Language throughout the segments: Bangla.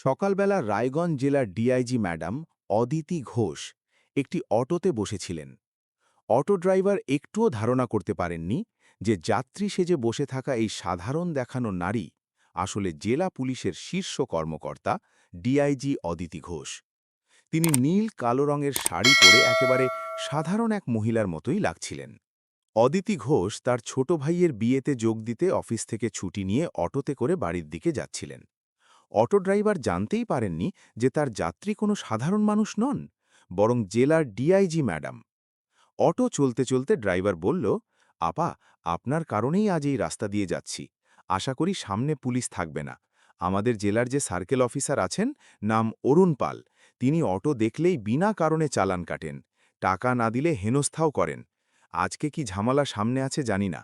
সকালবেলা রায়গঞ্জ জেলার ডিআইজি ম্যাডাম অদিতি ঘোষ একটি অটোতে বসেছিলেন। অটো ড্রাইভার একটুও ধারণা করতে পারেননি যে যাত্রী সেজে বসে থাকা এই সাধারণ দেখানো নারী আসলে জেলা পুলিশের শীর্ষ কর্মকর্তা ডিআইজি অদিতি ঘোষ। তিনি নীল, কালো রঙের শাড়ি পরে একেবারে সাধারণ এক মহিলার মতোই লাগছিলেন। অদিতি ঘোষ তার ছোট ভাইয়ের বিয়েতে যোগ দিতে অফিস থেকে ছুটি নিয়ে অটোতে করে বাড়ির দিকে যাচ্ছিলেন। অটো ড্রাইভার জানতেই পারেননি যে তার যাত্রী কোনো সাধারণ মানুষ নন, বরং জেলার ডিআইজি ম্যাডাম। অটো চলতে চলতে ড্রাইভার বলল, আপা, আপনার কারণেই আজ এই রাস্তা দিয়ে যাচ্ছি। আশা করি সামনে পুলিশ থাকবে না। আমাদের জেলার যে সার্কেল অফিসার আছেন, নাম অরুণ পাল। তিনি অটো দেখলেই বিনা কারণে চালান কাটেন। টাকা না দিলে হেনস্থাও করেন। আজকে কি ঝামেলা সামনে আছে জানি না।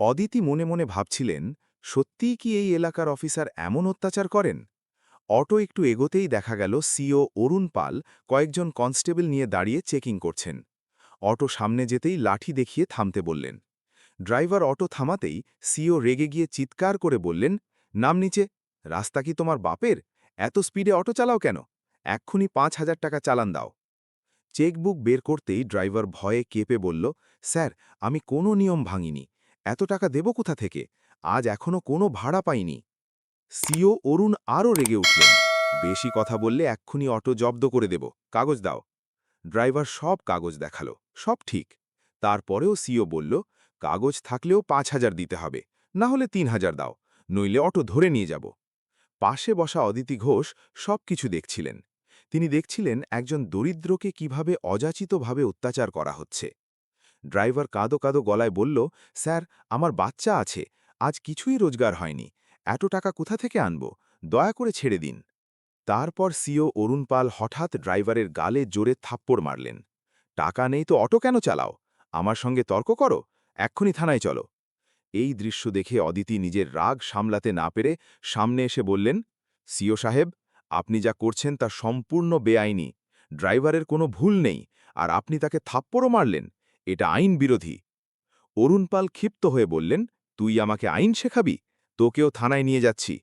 অদিতি মনে মনে ভাবছিলেন সত্যিই কি এই এলাকার অফিসার এমন অত্যাচার করেন? অটো একটু এগোতেই দেখা গেল সিও অরুণ পাল কয়েকজন কনস্টেবল নিয়ে দাঁড়িয়ে চেকিং করছেন। অটো সামনে যেতেই লাঠি দেখিয়ে থামতে বললেন। ড্রাইভার অটো থামাতেই সিও রেগে গিয়ে চিৎকার করে বললেন, নাম নিচে, রাস্তা কি তোমার বাপের? এত স্পিডে অটো চালাও কেন? এক্ষুনি পাঁচ হাজার টাকা চালান দাও। চেকবুক বের করতেই ড্রাইভার ভয়ে কেঁপে বলল, স্যার, আমি কোনো নিয়ম ভাঙিনি। এত টাকা দেব কোথা থেকে? আজ এখনও কোনো ভাড়া পাইনি। সিও অরুণ আরও রেগে উঠলেন। বেশি কথা বললে এক্ষুনি অটো জব্দ করে দেব। কাগজ দাও। ড্রাইভার সব কাগজ দেখাল। সব ঠিক। তারপরেও সিও বলল, কাগজ থাকলেও পাঁচ হাজার দিতে হবে। না হলে তিন হাজার দাও। নইলে অটো ধরে নিয়ে যাব। পাশে বসা অদিতি ঘোষ সব কিছু দেখছিলেন। তিনি দেখছিলেন একজন দরিদ্রকে কীভাবে অযাচিতভাবে অত্যাচার করা হচ্ছে। ড্রাইভার কাঁদো কাঁদো গলায় বলল, স্যার, আমার বাচ্চা আছে। আজ কিছুই রোজগার হয়নি। এত টাকা কোথা থেকে আনব? দয়া করে ছেড়ে দিন। তারপর সিও অরুণ পাল হঠাৎ ড্রাইভারের গালে জোরে থাপ্পড় মারলেন। টাকা নেই তো অটো কেন চালাও? আমার সঙ্গে তর্ক করো? এক্ষুনি থানায় চলো। এই দৃশ্য দেখে অদিতি নিজের রাগ সামলাতে না পেরে সামনে এসে বললেন, সিও সাহেব, আপনি যা করছেন তা সম্পূর্ণ বেআইনি। ড্রাইভারের কোনো ভুল নেই, আর আপনি তাকে থাপ্পড়ও মারলেন। এটা আইন বিরোধী। অরুণ পাল ক্ষিপ্ত হয়ে বললেন তুই আমাকে আইন শেখাবি? তোকেও থানায় নিয়ে যাচ্ছি।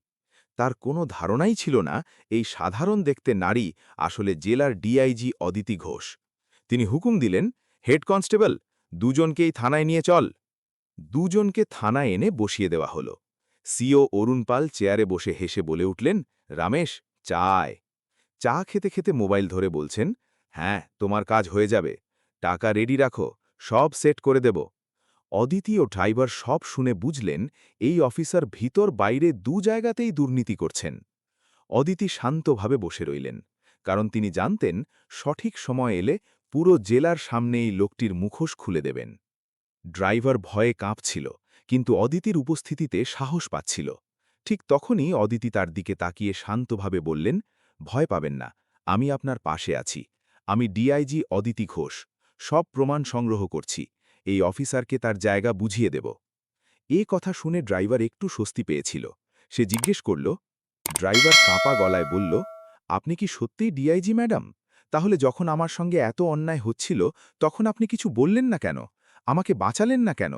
তার কোনো ধারণাই ছিল না এই সাধারণ দেখতে নারী আসলে জেলার ডিআইজি অদিতি ঘোষ। তিনি হুকুম দিলেন, হেড কনস্টেবল, দুজনকেই থানায় নিয়ে চল। দুজনকে থানায় এনে বসিয়ে দেওয়া হল। সিও অরুণ পাল চেয়ারে বসে হেসে বলে উঠলেন, রামেশ, চায়। চা খেতে খেতে মোবাইল ধরে বলছেন হ্যাঁ তোমার কাজ হয়ে যাবে। টাকা রেডি রাখো, সব সেট করে দেব। অদিতি ও ড্রাইভার সব শুনে বুঝলেন, এই অফিসার ভিতর বাইরে দু জায়গাতেই দুর্নীতি করছেন। অদিতি শান্তভাবে বসে রইলেন, কারণ তিনি জানতেন সঠিক সময় এলে পুরো জেলার সামনে এই লোকটির মুখোশ খুলে দেবেন। ড্রাইভার ভয়ে কাঁপছিল, কিন্তু অদিতির উপস্থিতিতে সাহস পাচ্ছিল। ঠিক তখনই অদিতি তার দিকে তাকিয়ে শান্তভাবে বললেন, ভয় পাবেন না, আমি আপনার পাশে আছি। আমি ডিআইজি অদিতি ঘোষ, সব প্রমাণ সংগ্রহ করছি। এই অফিসারকে তার জায়গা বুঝিয়ে দেব। এ কথা শুনে ড্রাইভার একটু স্বস্তি পেয়েছিল। সে জিজ্ঞেস করল, ড্রাইভার কাঁপা গলায় বলল, আপনি কি সত্যিই ডিআইজি, ম্যাডাম? তাহলে যখন আমার সঙ্গে এত অন্যায় হচ্ছিল, তখন আপনি কিছু বললেন না কেন? আমাকে বাঁচালেন না কেন?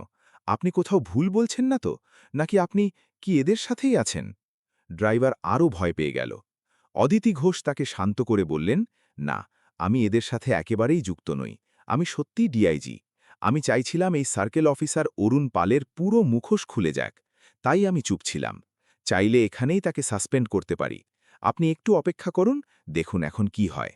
আপনি কোথাও ভুল বলছেন না তো? নাকি আপনি কি এদের সাথেই আছেন? ড্রাইভার আরও ভয় পেয়ে গেল। অদিতি ঘোষ তাকে শান্ত করে বললেন, না, আমি এদের সাথে একেবারেই যুক্ত নই। আমি সত্যিই ডিআইজি। আমি চাইছিলাম এই সার্কেল অফিসার অরুণ পালের পুরো মুখোশ খুলে যাক, তাই আমি চুপ ছিলাম। চাইলে এখানেই তাকে সাসপেন্ড করতে পারি। আপনি একটু অপেক্ষা করুন, দেখুন এখন কি হয়।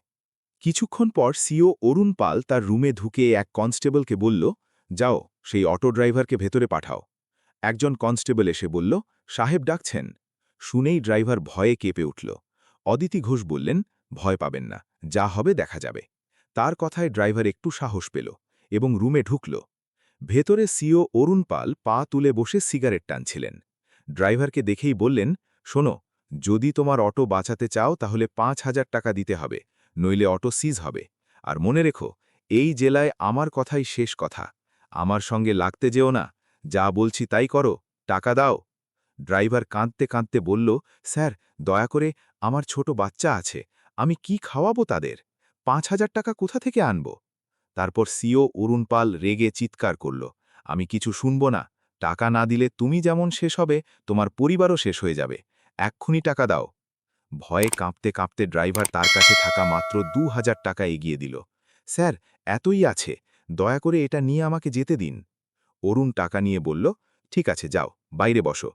কিছুক্ষণ পর সিও অরুণ পাল তার রুমে ঢুকে এক কনস্টেবলকে বলল, যাও, সেই অটো ড্রাইভারকে ভেতরে পাঠাও। একজন কনস্টেবল এসে বলল, সাহেব ডাকছেন। শুনেই ড্রাইভার ভয়ে কেঁপে উঠল। অদিতি ঘোষ বললেন, ভয় পাবেন না, যা হবে দেখা যাবে। তার কথায় ড্রাইভার একটু সাহস পেল। এবং রুমে ঢুকল। ভেতরে সিও অরুণ পাল পা তুলে বসে সিগারেট টানছিলেন। ড্রাইভারকে দেখেই বললেন, শোনো, যদি তোমার অটো বাঁচাতে চাও তাহলে পাঁচ হাজার টাকা দিতে হবে, নইলে অটো সিজ হবে। আর মনে রেখো, এই জেলায় আমার কথাই শেষ কথা। আমার সঙ্গে লাগতে যেও না, যা বলছি তাই করো, টাকা দাও। ড্রাইভার কাঁদতে কাঁদতে বলল, স্যার, দয়া করে, আমার ছোট বাচ্চা আছে, আমি কি খাওয়াবো তাদের? পাঁচ হাজার টাকা কোথা থেকে আনব? তারপর সিও অরুণ পাল রেগে চিৎকার করল, আমি কিছু শুনব না, টাকা না দিলে তুমি যেমন শেষ হবে, তোমার পরিবারও শেষ হয়ে যাবে, এক্ষুনি টাকা দাও। ভয়ে কাঁপতে কাঁপতে ড্রাইভার তার কাছে থাকা মাত্র দু হাজার টাকা এগিয়ে দিল, স্যার, এতই আছে, দয়া করে এটা নিয়ে আমাকে যেতে দিন। অরুণ টাকা নিয়ে বলল, ঠিক আছে, যাও, বাইরে বসো।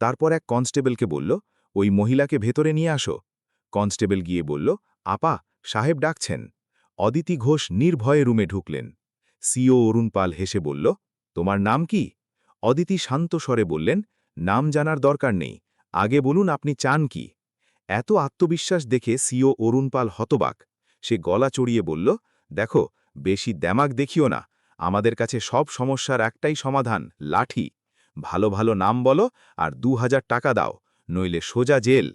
তারপর এক কনস্টেবলকে বলল, ওই মহিলাকে ভেতরে নিয়ে আসো। কনস্টেবল গিয়ে বলল, আপা, সাহেব ডাকছেন। অদিতি ঘোষ নির্ভয়ে রুমে ঢুকলেন। সিও অরুণ পাল হেসে বলল, তোমার নাম কি? অদিতি শান্ত স্বরে বললেন, নাম জানার দরকার নেই। আগে বলুন আপনি চান কি? এত আত্মবিশ্বাস দেখে সিও অরুণ পাল হতবাক। সে গলা চড়িয়ে বলল, দেখো, বেশি দ্যামাক দেখিও না। আমাদের কাছে সব সমস্যার একটাই সমাধান, লাঠি। ভালো ভালো নাম বলো আর দু হাজার টাকা দাও, নইলে সোজা জেল।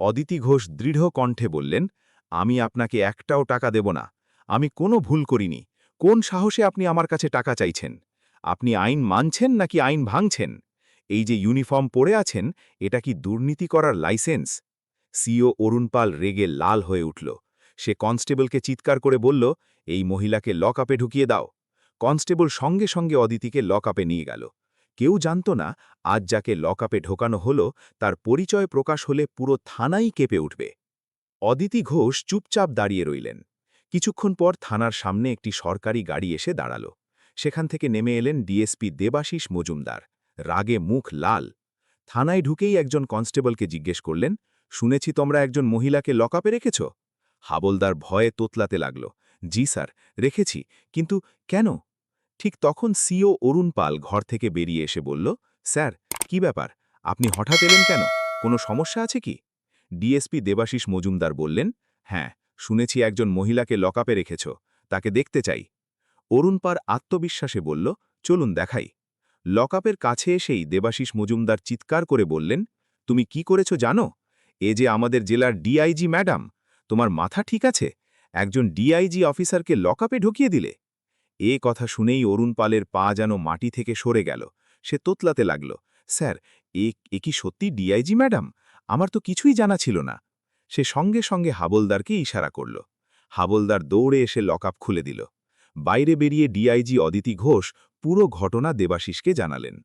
অদিতি ঘোষ দৃঢ় কণ্ঠে বললেন, আমি আপনাকে একটাও টাকা দেব না। আমি কোনো ভুল করিনি। কোন সাহসে আপনি আমার কাছে টাকা চাইছেন? আপনি আইন মানছেন নাকি আইন ভাঙছেন? এই যে ইউনিফর্ম পরে আছেন, এটা কি দুর্নীতি করার লাইসেন্স? সিও অরুণ পাল রেগে লাল হয়ে উঠল। সে কনস্টেবলকে চিৎকার করে বলল, এই মহিলাকে লকআপে ঢুকিয়ে দাও। কনস্টেবল সঙ্গে সঙ্গে অদিতিকে লকআপে নিয়ে গেল। কেউ জানত না, আজ যাকে লকআপে ঢোকানো হলো, তার পরিচয় প্রকাশ হলে পুরো থানাই কেঁপে উঠবে। অদিতি ঘোষ চুপচাপ দাঁড়িয়ে রইলেন। কিছুক্ষণ পর থানার সামনে একটি সরকারি গাড়ি এসে দাঁড়াল। সেখান থেকে নেমে এলেন ডিএসপি দেবাশিস মজুমদার। রাগে মুখ লাল। থানায় ঢুকেই একজন কনস্টেবলকে জিজ্ঞেস করলেন, শুনেছি তোমরা একজন মহিলাকে লকআপে রেখেছ? হাবলদার ভয়ে তোতলাতে লাগল, জি স্যার, রেখেছি, কিন্তু কেন? ঠিক তখন সিও অরুণ পাল ঘর থেকে বেরিয়ে এসে বলল, স্যার, কি ব্যাপার? আপনি হঠাৎ এলেন কেন? কোনো সমস্যা আছে কি? ডিএসপি দেবাশিস মজুমদার বললেন হ্যাঁ শুনেছি একজন মহিলাকে লকআপে রেখেছ, তাকে দেখতে চাই। অরুণ পার আত্মবিশ্বাসে বলল, চলুন দেখাই। লকআপের কাছে এসেই দেবাশিস মজুমদার চিৎকার করে বললেন, তুমি কি করেছ জানো? এ যে আমাদের জেলার ডিআইজি ম্যাডাম, তোমার মাথা ঠিক আছে? একজন ডিআইজি অফিসারকে লকআপে ঢুকিয়ে দিলে? এ কথা শুনেই অরুণ পালের পা যেন মাটি থেকে সরে গেল। সে তোতলাতে লাগল, স্যার, এ কি সত্যি ডিআইজি ম্যাডাম? আমার তো কিছুই জানা ছিল না। সে সঙ্গে সঙ্গে হাবলদারকে ইশারা করল। হাবলদার দৌড়ে এসে লকআপ খুলে দিল। বাইরে বেরিয়ে ডিআইজি অদিতি ঘোষ পুরো ঘটনা দেবাশিসকে জানালেন।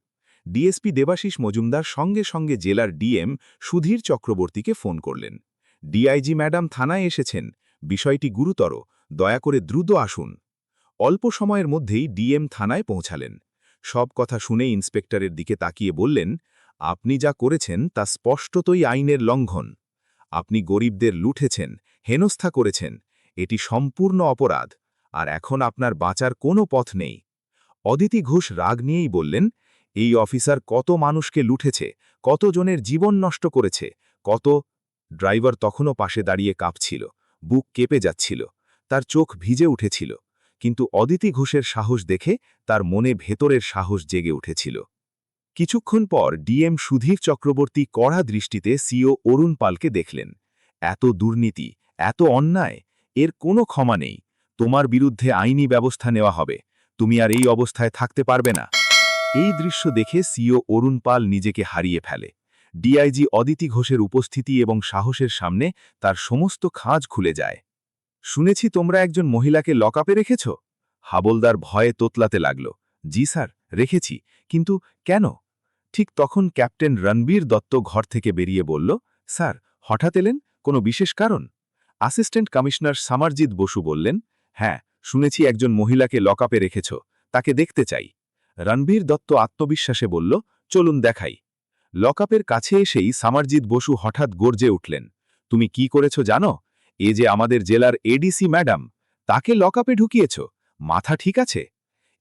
ডিএসপি দেবাশিস মজুমদার সঙ্গে সঙ্গে জেলার ডিএম সুধীর চক্রবর্তীকে ফোন করলেন। ডিআইজি ম্যাডাম থানায় এসেছেন। বিষয়টি গুরুতর। দয়া করে দ্রুত আসুন। অল্প সময়ের মধ্যেই ডিএম থানায় পৌঁছালেন। সব কথা শুনে ইন্সপেক্টরের দিকে তাকিয়ে বললেন, আপনি যা করেছেন তা স্পষ্টতই আইনের লঙ্ঘন। আপনি গরিবদের লুঠেছেন, হেনস্থা করেছেন, এটি সম্পূর্ণ অপরাধ, আর এখন আপনার বাঁচার কোনো পথ নেই। অদিতি ঘোষ রাগ নিয়েই বললেন, এই অফিসার কত মানুষকে লুঠেছে কতজনের জীবন নষ্ট করেছে, কত ড্রাইভার তখনও পাশে দাঁড়িয়ে কাঁপছিল, বুক কেঁপে যাচ্ছিল, তার চোখ ভিজে উঠেছিল, কিন্তু অদিতি ঘোষের সাহস দেখে তার মনে ভেতরের সাহস জেগে উঠেছিল। কিছুক্ষণ পর ডিএম সুধীর চক্রবর্তী কড়া দৃষ্টিতে সিও অরুণ পালকে দেখলেন। এত দুর্নীতি, এত অন্যায়, এর কোনো ক্ষমা নেই। তোমার বিরুদ্ধে আইনি ব্যবস্থা নেওয়া হবে। তুমি আর এই অবস্থায় থাকতে পারবে না। এই দৃশ্য দেখে সিও অরুণ পাল নিজেকে হারিয়ে ফেলে। ডিআইজি অদিতি ঘোষের উপস্থিতি এবং সাহসের সামনে তার সমস্ত খাঁজ খুলে যায়। শুনেছি তোমরা একজন মহিলাকে লকআপে রেখেছ? হাবলদার ভয়ে তোতলাতে লাগল। জি স্যার, রেখেছি। কিন্তু কেন? ঠিক তখন ক্যাপ্টেন রণবীর দত্ত ঘর থেকে বেরিয়ে বলল, স্যার, হঠাৎ এলেন? কোনো বিশেষ কারণ? অ্যাসিস্ট্যান্ট কমিশনার সামারজিৎ বসু বললেন হ্যাঁ শুনেছি একজন মহিলাকে লকআপে রেখেছ, তাকে দেখতে চাই। রণবীর দত্ত আত্মবিশ্বাসে বলল, চলুন দেখাই। লকআপের কাছে এসেই সামারজিৎ বসু হঠাৎ গর্জে উঠলেন, তুমি কি করেছ জানো? এ যে আমাদের জেলার এডিসি, ম্যাডাম, তাকে লকআপে ঢুকিয়েছ? মাথা ঠিক আছে?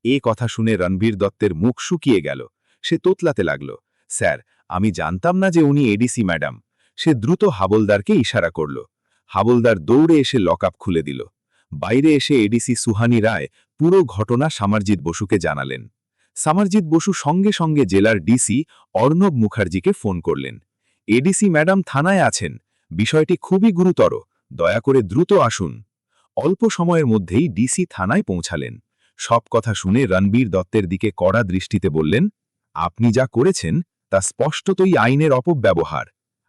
এ কথা শুনে রণবীর দত্তের মুখ শুকিয়ে গেল। সে তোতলাতে লাগল। স্যার, আমি জানতাম না যে উনি এডিসি ম্যাডাম। সে দ্রুত হাবলদারকে ইশারা করল। হাবলদার দৌড়ে এসে লকআপ খুলে দিল। বাইরে এসে এডিসি সুহানি রায় পুরো ঘটনা সামারজিৎ বসুকে জানালেন। সামারজিৎ বসু সঙ্গে সঙ্গে জেলার ডিসি অর্ণব মুখার্জিকে ফোন করলেন। এডিসি ম্যাডাম থানায় আছেন। বিষয়টি খুবই গুরুতর। দয়া করে দ্রুত আসুন। অল্প সময়ের মধ্যেই ডিসি থানায় পৌঁছালেন। সব কথা শুনে রণবীর দত্তের দিকে কড়া দৃষ্টিতে বললেন আপনি যা করেছেন তা স্পষ্টতই আইনের অপব্যবহার।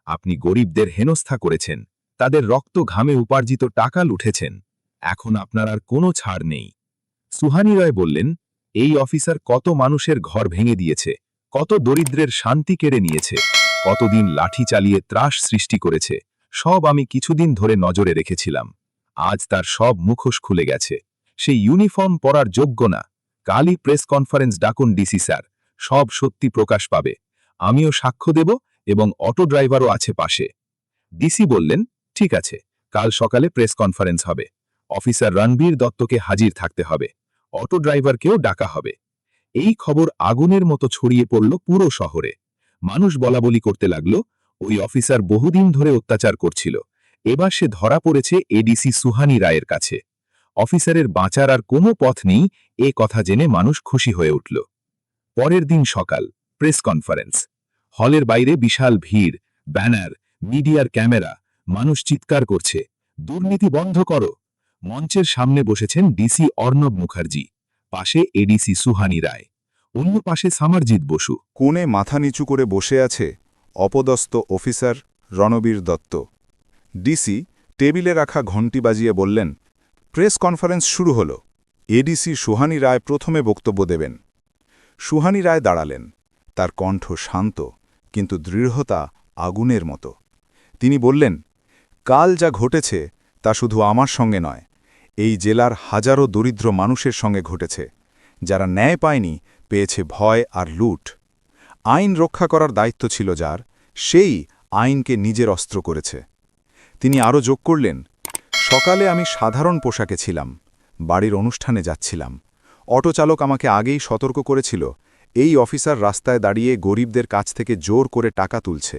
আপনি গরিবদের হেনস্থা করেছেন, তাদের রক্ত ঘামে উপার্জিত টাকা লুঠেছেন। এখন আপনার আর কোনো ছাড় নেই। সুহানি রায় বললেন, এই অফিসার কত মানুষের ঘর ভেঙে দিয়েছে, কত দরিদ্রের শান্তি কেড়ে নিয়েছে, কতদিন লাঠি চালিয়ে ত্রাস সৃষ্টি করেছে, সব আমি কিছুদিন ধরে নজরে রেখেছিলাম। আজ তার সব মুখোশ খুলে গেছে। সেই ইউনিফর্ম পরার যোগ্য না। কালই প্রেস কনফারেন্স ডাকুন ডিসি স্যার। সব সত্যি প্রকাশ পাবে। আমিও সাক্ষ্য দেব এবং অটো ড্রাইভারও আছে পাশে। ডিসি বললেন, ঠিক আছে, কাল সকালে প্রেস কনফারেন্স হবে। অফিসার রণবীর দত্তকে হাজির থাকতে হবে। অটো ড্রাইভারকেও ডাকা হবে। এই খবর আগুনের মতো ছড়িয়ে পড়ল পুরো শহরে। মানুষ বলাবলি করতে লাগল, ওই অফিসার বহুদিন ধরে অত্যাচার করছিল। এবার সে ধরা পড়েছে এডিসি সুহানি রায়ের কাছে। অফিসারের বাঁচার আর কোনো পথ নেই, এ কথা জেনে মানুষ খুশি হয়ে উঠল। পরের দিন সকাল, প্রেস কনফারেন্স। হলের বাইরে বিশাল ভিড়, ব্যানার, মিডিয়ার ক্যামেরা, মানুষ চিৎকার করছে। দুর্নীতি বন্ধ করো। মঞ্চের সামনে বসেছেন ডিসি অর্ণব মুখার্জি, পাশে এডিসি সুহানি রায়। অন্য পাশে সামারজিৎ বসু। কোণে মাথা নিচু করে বসে আছে অপদস্থ অফিসার রণবীর দত্ত। ডিসি টেবিলে রাখা ঘণ্টি বাজিয়ে বললেন, প্রেস কনফারেন্স শুরু হল। এডিসি সুহানি রায় প্রথমে বক্তব্য দেবেন। সুহানি রায় দাঁড়ালেন। তার কণ্ঠ শান্ত, কিন্তু দৃঢ়তা আগুনের মতো। তিনি বললেন, কাল যা ঘটেছে, তা শুধু আমার সঙ্গে নয়, এই জেলার হাজারো দরিদ্র মানুষের সঙ্গে ঘটেছে। যারা ন্যায় পায়নি, পেয়েছে ভয় আর লুট। আইন রক্ষা করার দায়িত্ব ছিল যার, সেই আইনকে নিজের অস্ত্র করেছে। তিনি আরও যোগ করলেন, সকালে আমি সাধারণ পোশাকে ছিলাম, বাড়ির অনুষ্ঠানে যাচ্ছিলাম। অটো চালক আমাকে আগেই সতর্ক করেছিল, এই অফিসার রাস্তায় দাঁড়িয়ে গরিবদের কাছ থেকে জোর করে টাকা তুলছে।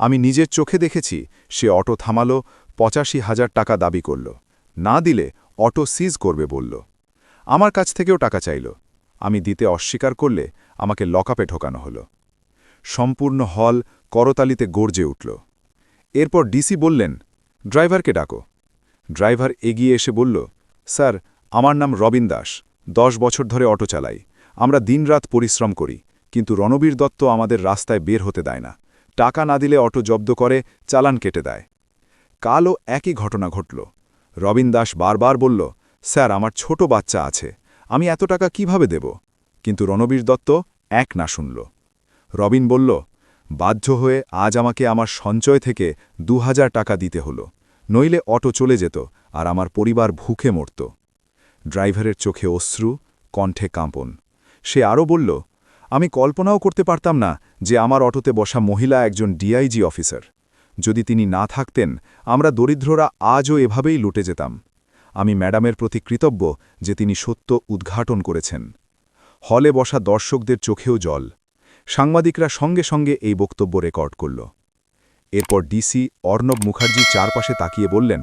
আমি নিজের চোখে দেখেছি, সে অটো থামালো, পঁচাশি হাজার টাকা দাবি করল। না দিলে অটো সিজ করবে বলল। আমার কাছ থেকেও টাকা চাইল। আমি দিতে অস্বীকার করলে আমাকে লকআপে ঢোকানো হলো। সম্পূর্ণ হল করতালিতে গর্জে উঠল। এরপর ডিসি বললেন, ড্রাইভারকে ডাকো। ড্রাইভার এগিয়ে এসে বলল, স্যার, আমার নাম রবিন দাস। দশ বছর ধরে অটো চালাই। আমরা দিনরাত পরিশ্রম করি, কিন্তু রণবীর দত্ত আমাদের রাস্তায় বের হতে দেয় না। টাকা না দিলে অটো জব্দ করে, চালান কেটে দেয়। কালও একই ঘটনা ঘটল। রবিন দাস বারবার বলল, স্যার, আমার ছোট বাচ্চা আছে, আমি এত টাকা কীভাবে দেব? কিন্তু রণবীর দত্ত এক না শুনল। রবিন বলল, বাধ্য হয়ে আজ আমাকে আমার সঞ্চয় থেকে দু হাজার টাকা দিতে হলো, নইলে অটো চলে যেত আর আমার পরিবার ভুখে মরত। ড্রাইভারের চোখে অশ্রু, কণ্ঠে কাঁপন। সে আরও বলল, আমি কল্পনাও করতে পারতাম না যে আমার অটোতে বসা মহিলা একজন ডিআইজি অফিসার। যদি তিনি না থাকতেন, আমরা দরিদ্ররা আজও এভাবেই লুটে যেতাম। আমি ম্যাডামের প্রতি কৃতজ্ঞ যে তিনি সত্য উদ্ঘাটন করেছেন। হলে বসা দর্শকদের চোখেও জল। সাংবাদিকরা সঙ্গে সঙ্গে এই বক্তব্য রেকর্ড করল। এরপর ডিসি অর্ণব মুখার্জি চারপাশে তাকিয়ে বললেন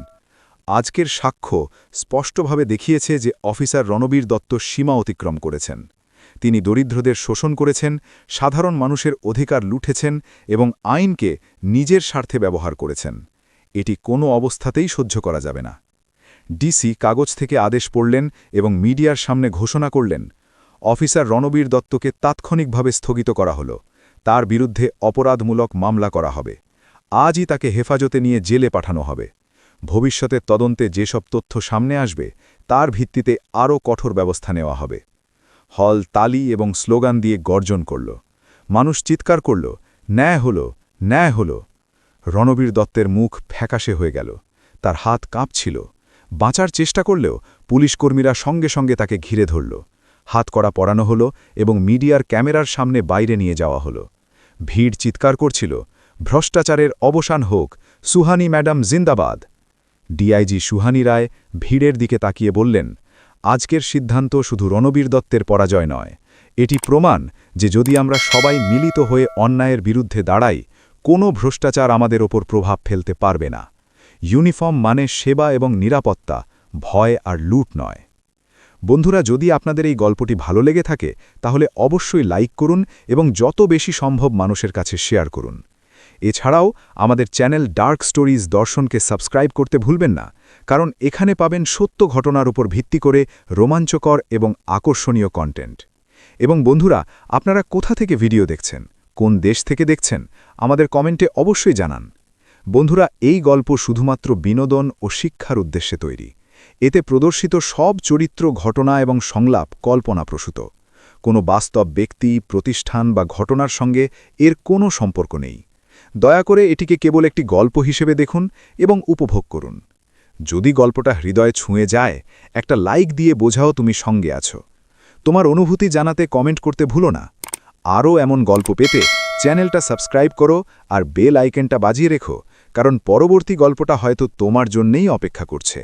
আজকের সাক্ষ্য স্পষ্টভাবে দেখিয়েছে যে অফিসার রণবীর দত্ত সীমা অতিক্রম করেছেন। তিনি দরিদ্রদের শোষণ করেছেন, সাধারণ মানুষের অধিকার লুঠেছেন এবং আইনকে নিজের স্বার্থে ব্যবহার করেছেন। এটি কোনো অবস্থাতেই সহ্য করা যাবে না। ডিসি কাগজ থেকে আদেশ পড়লেন এবং মিডিয়ার সামনে ঘোষণা করলেন, অফিসার রণবীর দত্তকে তাৎক্ষণিকভাবে স্থগিত করা হল। তার বিরুদ্ধে অপরাধমূলক মামলা করা হবে। আজই তাকে হেফাজতে নিয়ে জেলে পাঠানো হবে। ভবিষ্যতের তদন্তে যেসব তথ্য সামনে আসবে, তার ভিত্তিতে আরও কঠোর ব্যবস্থা নেওয়া হবে। হল তালি এবং স্লোগান দিয়ে গর্জন করল। মানুষ চিৎকার করল, ন্যায় হল ন্যায় হল। রণবীর দত্তের মুখ ফ্যাকাশে হয়ে গেল। তার হাত কাঁপছিল। বাঁচার চেষ্টা করলেও পুলিশকর্মীরা সঙ্গে সঙ্গে তাকে ঘিরে ধরল। হাত করা পরানো হল এবং মিডিয়ার ক্যামেরার সামনে বাইরে নিয়ে যাওয়া হল। ভিড় চিৎকার করছিল। ভ্রষ্টাচারের অবসান হোক। সুহানি ম্যাডাম জিন্দাবাদ। ডিআইজি সুহানি রায় ভিড়ের দিকে তাকিয়ে বললেন, আজকের সিদ্ধান্ত শুধু রণবীর দত্তের পরাজয় নয়। এটি প্রমাণ যে যদি আমরা সবাই মিলিত হয়ে অন্যায়ের বিরুদ্ধে দাঁড়াই, কোনো ভ্রষ্টাচার আমাদের ওপর প্রভাব ফেলতে পারবে না। ইউনিফর্ম মানে সেবা এবং নিরাপত্তা, ভয় আর লুট নয়। বন্ধুরা, যদি আপনাদের এই গল্পটি ভালো লেগে থাকে, তাহলে অবশ্যই লাইক করুন এবং যত বেশি সম্ভব মানুষের কাছে শেয়ার করুন। এছাড়াও আমাদের চ্যানেল ডার্ক স্টোরিজ দর্শনকে সাবস্ক্রাইব করতে ভুলবেন না, কারণ এখানে পাবেন সত্য ঘটনার উপর ভিত্তি করে রোমাঞ্চকর এবং আকর্ষণীয় কন্টেন্ট এবং বন্ধুরা, আপনারা কোথা থেকে ভিডিও দেখছেন? কোন দেশ থেকে দেখছেন? আমাদের কমেন্টে অবশ্যই জানান। বন্ধুরা, এই গল্প শুধুমাত্র বিনোদন ও শিক্ষার উদ্দেশ্যে তৈরি। এতে প্রদর্শিত সব চরিত্র, ঘটনা এবং সংলাপ কল্পনাপ্রসূত। কোনো বাস্তব ব্যক্তি, প্রতিষ্ঠান বা ঘটনার সঙ্গে এর কোনো সম্পর্ক নেই। দয়া করে এটিকে কেবল একটি গল্প হিসেবে দেখুন এবং উপভোগ করুন। যদি গল্পটা হৃদয়ে ছুঁয়ে যায়, একটা লাইক দিয়ে বোঝাও তুমি সঙ্গে আছো। তোমার অনুভূতি জানাতে কমেন্ট করতে ভুলো না। আরও এমন গল্প পেতে চ্যানেলটা সাবস্ক্রাইব করো আর বেল আইকনটা বাজিয়ে রেখো, কারণ পরবর্তী গল্পটা হয়তো তোমার জন্যেই অপেক্ষা করছে।